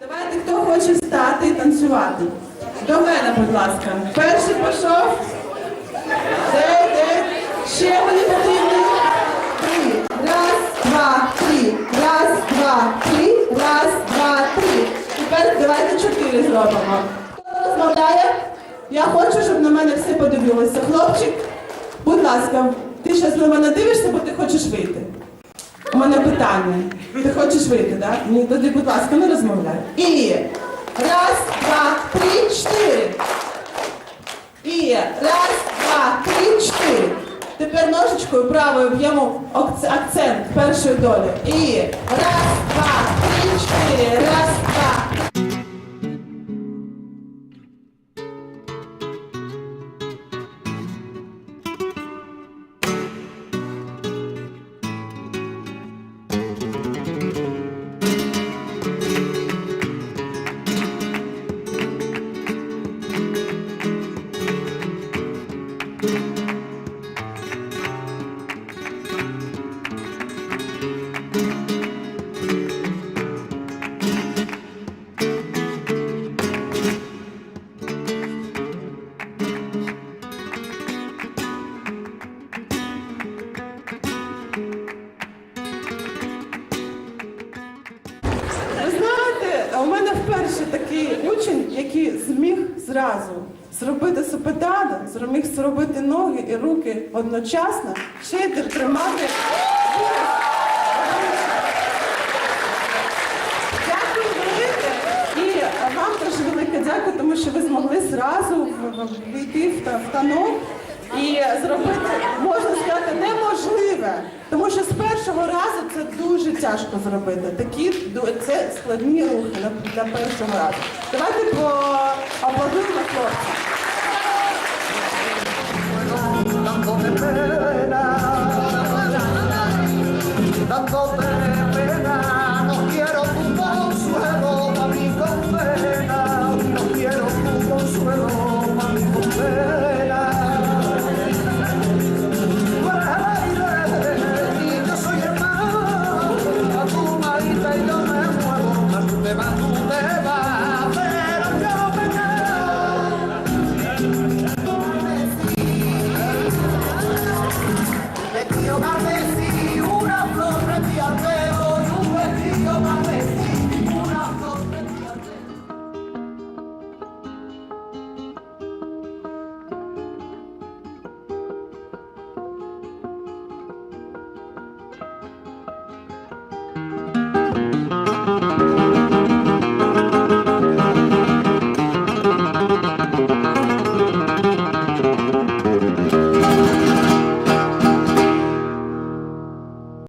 Давайте, хто хоче встати і танцювати. До мене, будь ласка. Перший пішов. Де, де? Ще мені потрібні. Три. Раз, два, три. Раз, два, три. Раз, два, три. Тепер давайте чотири зробимо. Хто розмовляє? Я хочу, щоб на мене всі подивилися. Хлопчик, будь ласка, ти зараз на мене дивишся, бо ти хочеш вийти. У мене питання. Ти хочеш вийти, так? Ні, тоді, будь ласка, не розмовляй. І раз, два, три, чотири. І раз, два, три, чотири. Тепер ножичкою правою б'ємо акц- акцент першої долі. І раз, два, три, чотири. Раз, вперше такий учень, який зміг зразу зробити супетада, зміг зробити ноги і руки одночасно, ще й тримати. Дякую. І вам теж велике дякую, тому що ви змогли зразу в- в- танок і зробити, неможливе. Тому що з першого разу це дуже тяжко зробити. Такі це складні рухи для, для першого разу. Давайте поаплодуємо хлопцям. Leva va, tú.